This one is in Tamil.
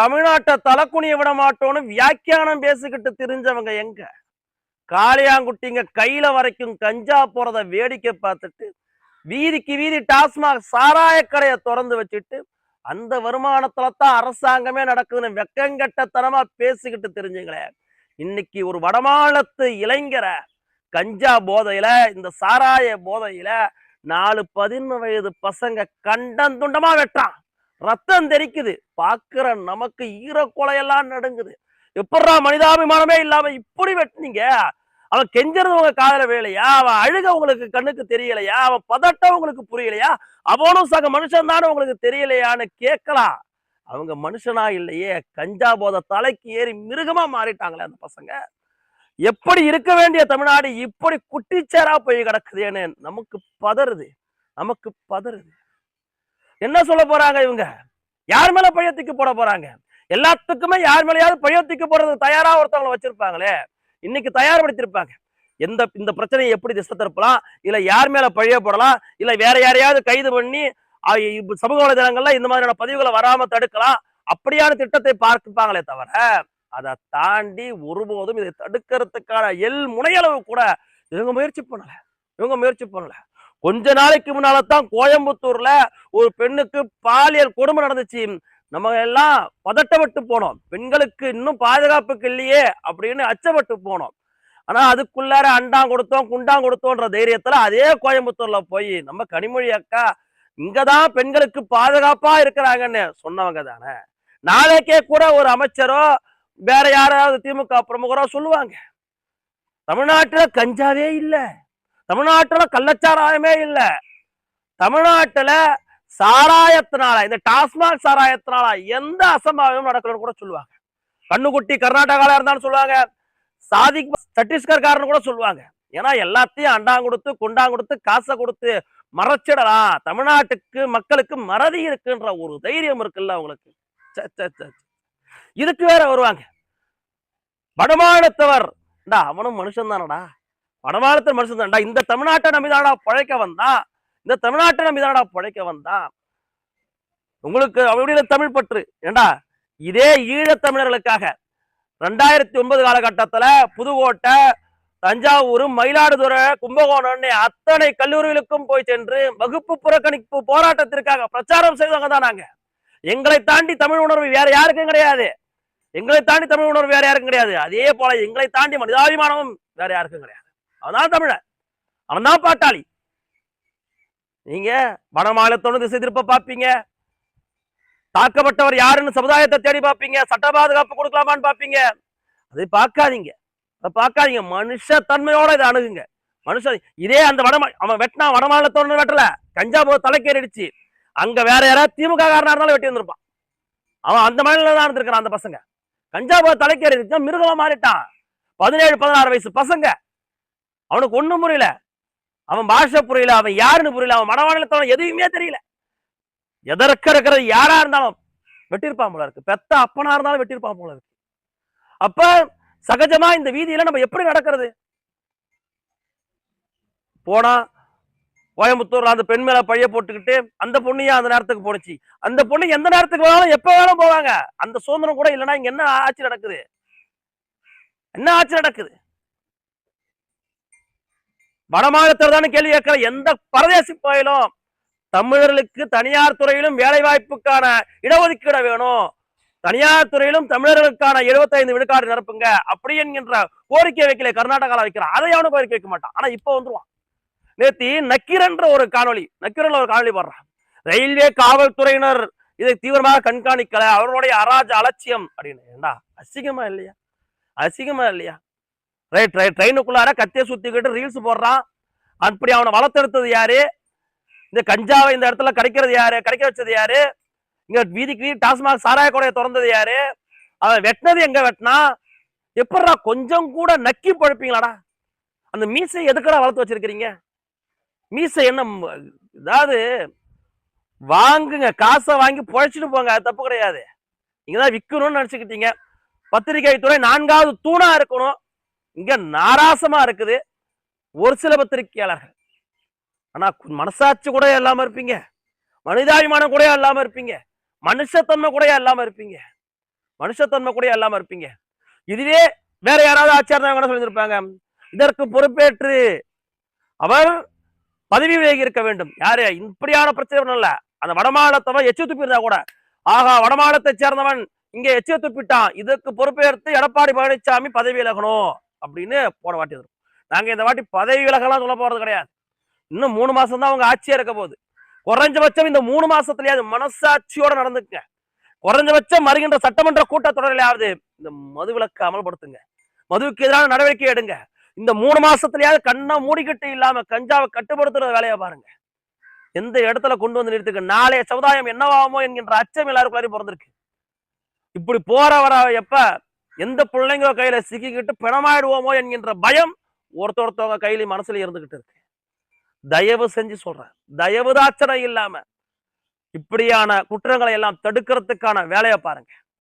தமிழ்நாட்டை தலைக்குனிய விட மாட்டோம்னு வியாக்கியானம் பேசிக்கிட்டு தெரிஞ்சவங்க எங்க? காளியாங்குட்டிங்க கையில வரைக்கும் கஞ்சா போறத வேடிக்கை பார்த்துட்டு வீதிக்கு வீதி டாஸ்மாக் சாராய கடையை திறந்து வச்சுட்டு அந்த வருமானத்துல தான் அரசாங்கமே நடக்குதுன்னு வெக்கங்கட்டத்தனமா பேசிக்கிட்டு தெரிஞ்சுங்களே. இன்னைக்கு ஒரு வடமாநிலத்து இளைஞரை கஞ்சா போதையில இந்த சாராய போதையில நாலு பதினொன்று வயது பசங்க கண்டந்துண்டமா வெட்டான் ரத்தம் தெரிக்குது பாக்குற நமக்கு ஈரக்கொலையெல்லாம் நடுங்குது. எப்படா மனிதாபிமானமே இல்லாம இப்படி வெட்டினீங்க? அவன் கெஞ்சறது உங்க காதல வேலையா அவன் அழுக உங்களுக்கு கண்ணுக்கு தெரியலையா? அவன் பதட்டம் உங்களுக்கு புரியலையா? அவனும் சக மனுஷன் தானே உங்களுக்கு தெரியலையான்னு கேட்கலாம். அவங்க மனுஷனா இல்லையே? கஞ்சா போத தலைக்கு ஏறி மிருகமா மாறிட்டாங்களே அந்த பசங்க. எப்படி இருக்க வேண்டிய தமிழ்நாடு இப்படி குட்டிச்சேரா போய் கிடக்குதேன்னு நமக்கு பதறுது. நமக்கு பதறுது. என்ன சொல்ல போறாங்க இவங்க? யார் மேல பழையத்துக்கு போட போறாங்க? எல்லாத்துக்குமே யார் மேலேயாவது பழையத்துக்கு போடுறது தயாரா ஒருத்தவங்களை வச்சிருப்பாங்களே. இன்னைக்கு தயார்படுத்திருப்பாங்க எந்த இந்த பிரச்சனையை எப்படி திசை திருப்பலாம்? இல்ல யார் மேல பழைய போடலாம்? இல்ல வேற யாரையாவது கைது பண்ணி சமூக வலைதளங்கள்ல இந்த மாதிரியான பதிவுகளை வராம தடுக்கலாம். அப்படியான திட்டத்தை பார்த்துப்பாங்களே தவிர அதை தாண்டி ஒருபோதும் இதை தடுக்கிறதுக்கான எல் முனையளவு கூட இவங்க முயற்சி பண்ணல. இவங்க முயற்சி பண்ணல. கொஞ்ச நாளைக்கு முன்னாலதான் கோயம்புத்தூர்ல ஒரு பெண்ணுக்கு பாலியல் கொடுமை நடந்துச்சு. நம்ம எல்லாம் பதட்டப்பட்டு போனோம். பெண்களுக்கு இன்னும் பாதுகாப்புக்கு இல்லையே அப்படின்னு அச்சப்பட்டு போனோம். ஆனா அதுக்குள்ளார அண்டாம் கொடுத்தோம் குண்டாங் கொடுத்தோன்ற தைரியத்துல அதே கோயம்புத்தூர்ல போய் நம்ம கனிமொழி அக்கா இங்கதான் பெண்களுக்கு பாதுகாப்பா இருக்கிறாங்கன்னு சொன்னவங்க தானே. நாளைக்கே கூட ஒரு அமைச்சரோ வேற யாராவது திமுக பிரமுகரோ சொல்லுவாங்க. தமிழ்நாட்டுல கஞ்சாவே இல்லை. தமிழ்நாட்டுல கள்ளச்சாராயமே இல்ல. தமிழ்நாட்டுல சாராயத்தினால இந்த டாஸ்மாக் சாராயத்தினால எந்த அசம்பாவிதம் நடக்கலன்னு கூட சொல்லுவாங்க. கண்ணுக்குட்டி கர்நாடகால இருந்தாலும் சொல்லுவாங்க. சாதிக் சத்தீஸ்கர்காரன்னு கூட சொல்லுவாங்க. ஏன்னா எல்லாத்தையும் அண்டாங் கொடுத்து குண்டாங் கொடுத்து காசை கொடுத்து மறைச்சிடலாம். தமிழ்நாட்டுக்கு மக்களுக்கு மறதி இருக்குன்ற ஒரு தைரியம் இருக்குல்ல அவங்களுக்கு. இதுக்கு வேற வருவாங்க. வடமாநிலத்தவர். டா அவனும் மனுஷன் தானடா வடமாநிலத்து மனுஷன் தான்டா இந்த தமிழ்நாட்டை நம்பிதானடா பழைக்க வந்தான் இந்த தமிழ்நாட்டை நம்பிதானடா பழைக்க வந்தான் உங்களுக்கு அவருடைய தமிழ் பற்று. ஏண்டா? இதே ஈழத் தமிழர்களுக்காக ரெண்டாயிரத்தி ஒன்பது காலகட்டத்துல புதுக்கோட்டை தஞ்சாவூர் மயிலாடுதுறை கும்பகோணம்னு அத்தனை கல்லூரிகளுக்கும் போய் சென்று வகுப்பு புறக்கணிப்பு போராட்டத்திற்காக பிரச்சாரம் செய்தவங்க தான் நாங்க. எங்களை தாண்டி தமிழ் உணர்வு வேற யாருக்கும் கிடையாது. எங்களை தாண்டி தமிழ் உணர்வு வேற யாருக்கும் கிடையாது. அதே போல எங்களை தாண்டி மனிதாபிமானமும் வேற யாருக்கும் கிடையாது. அவன்தான் தமிழன். அவன்தான் பாட்டாளி. நீங்க வடமாநிலத்தோடு திசை திருப்ப பார்ப்பீங்க. தாக்கப்பட்டவர் யாருன்னு சமுதாயத்தை தேடி பார்ப்பீங்க. சட்ட பாதுகாப்பு கொடுக்கலாமான்னு பார்ப்பீங்க. அதை பார்க்காதீங்க. அதை பார்க்காதீங்க. மனுஷ தன்மையோட இதை அணுகுங்க. மனுஷன் இதே அந்த வடமா அவன் வெட்டினா வடமாநிலத்தோடு வெட்டல. கஞ்சா போது தலைக்கேறிடுச்சு. அங்க வேற யாராவது திமுக காரனா இருந்தாலும் வெட்டி வந்திருப்பான். அவன் அந்த மாநிலம் தான் இருந்திருக்கிறான் அந்த பசங்க. கஞ்சா போது தலைக்கேறிடுச்சு மிருகமா மாறிட்டான். பதினேழு பதினாறு வயசு பசங்க. அவனுக்கு ஒன்றும் புரியல. அவன் பாஷை புரியல அவன் யாருன்னு புரியல அவன் வடமாநிலத்தோட எதுவுமே தெரியல. எதற்க இருக்கிறது யாரா இருந்தாலும் வெட்டியிருப்பான் போல இருக்கு. பெத்த அப்பனா இருந்தாலும் வெட்டியிருப்பான் போல இருக்கு. அப்ப சகஜமா இந்த வீதியில நம்ம எப்படி நடக்கிறது? போனா கோயம்புத்தூர்ல அந்த பெண் மேல பழைய போட்டுக்கிட்டு அந்த பொண்ணு ஏன் அந்த நேரத்துக்கு போனுச்சு அந்த பொண்ணு எந்த நேரத்துக்கு வேணாலும் எப்ப வேணாலும் போவாங்க. அந்த சுதந்திரம் கூட இல்லைன்னா இங்க என்ன ஆட்சி நடக்குது? என்ன ஆட்சி நடக்குது? வடமாநிலத்தில் கேள்வி கேட்கிற எந்த பரதேசி போயிலும் தமிழர்களுக்கு தனியார் துறையிலும் வேலை வாய்ப்புக்கான இடஒதுக்கீடு வேணும். தனியார் துறையிலும் தமிழர்களுக்கான 75 விழுக்காடு நிரப்புங்க. அப்படி என்கின்ற கோரிக்கை வைக்கல கர்நாடகால வைக்கிறான் அதை அவனு கோரிக்கை வைக்க மாட்டான். ஆனா இப்ப வந்துருவான். நேத்தி நக்கீரன்ற ஒரு காணொளி நக்கீரன்ல ஒரு காணொளி போடுறான் ரயில்வே காவல்துறையினர் இதை தீவிரமாக கண்காணிக்கல. அவர்களுடைய அராஜ அலட்சியம் அப்படின்னு. ஏண்டா? அசிங்கமா இல்லையா? அசிங்கமா இல்லையா? ரைட் ரைட் ட்ரெயினுக்குள்ளார கத்தியை சுத்திக்கிட்டு ரீல்ஸ் போடுறான். அப்படி அவனை வளர்த்தெடுத்தது யாரு? இந்த கஞ்சாவை இந்த இடத்துல கிடைக்கிறது யாரு? கிடைக்க வச்சது யாரு? இங்க வீதிக்கு வீதி டாஸ்மாக் சாராய கொடையை திறந்தது யாரு? அவன் வெட்டினது எங்க வெட்டினா எப்படா கொஞ்சம் கூட நக்கி பழப்பீங்களாடா? அந்த மீசை எதுக்குடா வளர்த்து வச்சிருக்கிறீங்க? மீசை என்ன ம- அதாவது வாங்குங்க காசை வாங்கி பொழைச்சிட்டு போங்க அது தப்பு கிடையாது. நீங்க தான் விற்கணும்னு நினைச்சுக்கிட்டீங்க. பத்திரிகை துறை நான்காவது தூணா இருக்கணும். இங்க நாராசமா இருக்குது ஒரு சில பத்திரிகையாளர்கள். ஆனா மனசாட்சி கூட இல்லாம இருப்பீங்க. மனிதாபிமானம் கூட இல்லாம இருப்பீங்க. மனுஷத்தன்மை கூட இல்லாம இருப்பீங்க. மனுஷத்தன்மை கூட இல்லாம இருப்பீங்க. இதுவே வேற யாராவது ஆச்சாரம் என்ன சொல்லியிருப்பாங்க இதற்கு பொறுப்பேற்று அவர் பதவி விலகி இருக்க வேண்டும். யாரு? இப்படியான பிரச்சனை இல்ல. அந்த வடமாநிலத்தவன் எச்சு துப்பியிருந்தா கூட. ஆகா வடமாநிலத்தை சேர்ந்தவன் இங்க எச்சு துப்பிட்டான். இதற்கு பொறுப்பேற்று எடப்பாடி பழனிசாமி பதவி விலகணும். அப்படின்னு போன வாட்டி வரும். நாங்க இந்த வாட்டி பதவி விலகலாம் சொல்ல போறது கிடையாது. இன்னும் மூணு மாதம் தான் அவங்க ஆட்சியா இருக்க போகுது. குறைஞ்சபட்சம் இந்த மூணு மாசத்துலயாவது மனசாட்சியோட நடந்துக்குங்க. குறைஞ்சபட்சம் வருகின்ற சட்டமன்ற கூட்டத்தொடரிலாவது இந்த மதுவிலக்கு அமல்படுத்துங்க. மதுவுக்கு எதிரான நடவடிக்கை எடுங்க. இந்த மூணு மாசத்துலயாவது கண்ணை மூடிக்கிட்டு இல்லாம கஞ்சாவை கட்டுப்படுத்துற வேலையை பாருங்க. எந்த இடத்துல கொண்டு வந்து நிறுத்துக்கு நாளைய சமுதாயம் என்னவாகுமோ என்கின்ற அச்சம் எல்லாருக்குள்ளாரையும் பிறந்திருக்கு. இப்படி போற வர எப்ப? எந்த பிள்ளைங்க கையில சிக்கிக்கிட்டு பிணமாயிடுவோமோ என்கின்ற பயம் ஒருத்தொருத்தவங்க கையில மனசுல இருந்துகிட்டு இருக்கு. தயவு செஞ்சு சொல்றேன். தயவு தாச்சனை இல்லாம இப்படியான குற்றங்களை எல்லாம் தடுக்கிறதுக்கான வேலையை பாருங்க.